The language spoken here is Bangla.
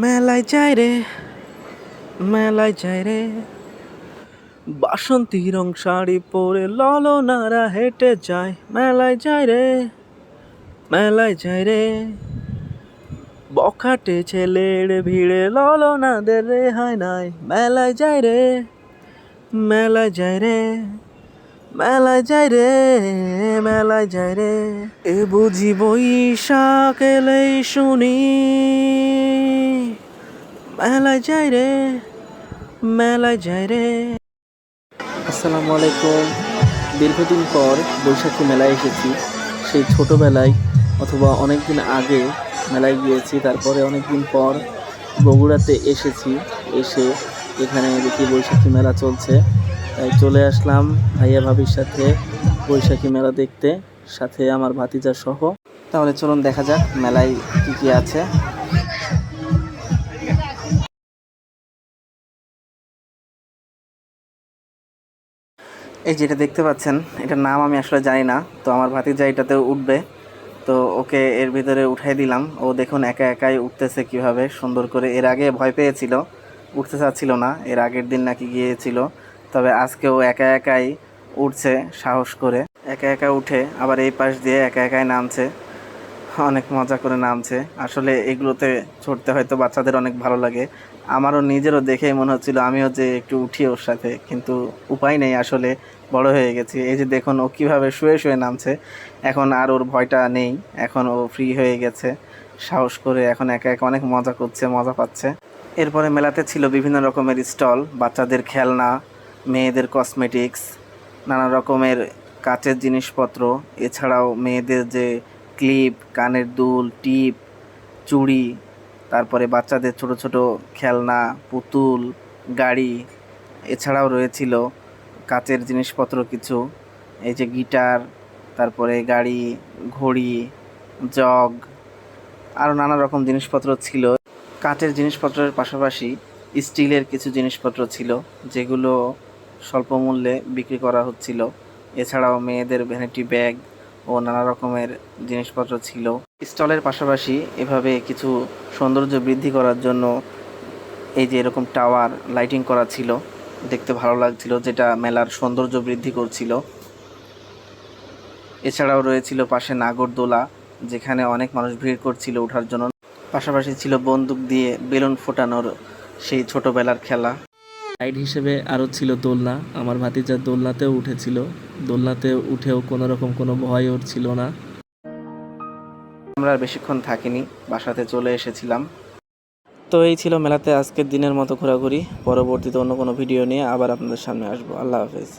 মেলায় যাই রে মেলায় যাই রে। বাসন্তী রং শাড়ি পরে ললনারা হেঁটে যায় মেলায় যাই রে মেলায় যাই রে। বখাটে ছেলের ভিড়ে ললনাদের রেহাই নাই মেলায় যাই রে মেলায় যাই রে মেলায় যাই রে মেলায় যাই রে। এ বুঝি বৈশাখ এলেই শুনি। যাই রে, মেলায় যাই রে। আসসালামু আলাইকুম। দীর্ঘদিন পর বৈশাখী মেলায় এসেছি। সেই ছোটোবেলায় অথবা অনেক দিন আগে মেলায় গিয়েছি, তারপরে অনেক দিন পর বগুড়াতে এসেছি। এসে এখানে দেখি বৈশাখী মেলা চলছে। তাই চলে আসলাম ভাইয়া ভাবির সাথে বৈশাখী মেলা দেখতে, সাথে আমার ভাতিজা সহ। তাহলে চলুন দেখা যাক মেলায় কি কি আছে। এই যেটা দেখতে পাচ্ছেন, এটার নাম আমি আসলে জানি না, তো আমার ভাতিজা এটাতে উঠবে। তো ওকে এর ভিতরে উঠাই দিলাম। ও দেখুন একা একাই উঠতেছে কীভাবে, সুন্দর করে। এর আগে ভয় পেয়েছিল, উঠতে চাচ্ছিল না, এর আগের দিন নাকি গিয়েছিল। তবে আজকে ও একা একাই উঠছে, সাহস করে। একা একা উঠে আবার এই পাশ দিয়ে একা একাই নামছে। অনেক মজা করে নামছে। আসলে এগুলোতে ছড়তে হয়তো বাচ্চাদের অনেক ভালো লাগে। আমারও নিজেরও দেখেই মনে হচ্ছিল আমিও যে একটু উঠি ওর সাথে, কিন্তু উপায় নেই আসলে, বড় হয়ে গেছি। এই যে দেখুন, ও কীভাবে শুয়ে শুয়ে নামছে। এখন আর ওর ভয়টা নেই, এখন ও ফ্রি হয়ে গেছে। সাহস করে এখন একা একা অনেক মজা করছে, মজা পাচ্ছে। এরপরে মেলাতে ছিল বিভিন্ন রকমের স্টল, বাচ্চাদের খেলনা, মেয়েদের কসমেটিক্স নানা রকমের কাচের জিনিসপত্র। এছাড়াও মেয়েদের যে ক্লিপ, কানের দুল, টিপ, চুড়ি, তারপরে বাচ্চাদের ছোট ছোট খেলনা, পুতুল, গাড়ি এছাড়াও রয়েছিল কাচের জিনিসপত্র কিছু। এই যে গিটার, তারপরে গাড়ি, ঘড়ি, জগ আরও নানা রকম জিনিসপত্র ছিল। কাঠের জিনিসপত্রের পাশাপাশি স্টিলের কিছু জিনিসপত্র ছিল, যেগুলো স্বল্প মূল্যে বিক্রি করা হচ্ছিল। এছাড়াও মেয়েদের ভ্যানিটি ব্যাগ ও নানা রকমের জিনিসপত্র ছিল। স্টলের পাশাপাশি এভাবে কিছু সৌন্দর্য বৃদ্ধি করার জন্য এই যে এরকম টাওয়ার লাইটিং করা ছিল, দেখতে ভালো লাগছিল, যেটা মেলার সৌন্দর্য বৃদ্ধি করছিল। এছাড়াও রয়েছিল পাশে নাগরদোলা, যেখানে অনেক মানুষ ভিড় করছিল ওঠার জন্য। পাশাপাশি ছিল বন্দুক দিয়ে বেলুন ফোটানোর সেই ছোটবেলার খেলা। রাইড হিসেবে আরও ছিল দোলনা। আমার ভাতিজা দোলনাতেও উঠেছিল। দোলনাতে উঠেও কোনো রকম কোনো ভয় ওর ছিল না। আমরা আর বেশিক্ষণ থাকিনি বাসাতে চলে এসেছিলাম। তো এই ছিল মেলাতে আজকের দিনের মতো ঘোরাঘুরি। পরবর্তীতে অন্য কোনো ভিডিও নিয়ে আবার আপনাদের সামনে আসব। আল্লাহ হাফেজ।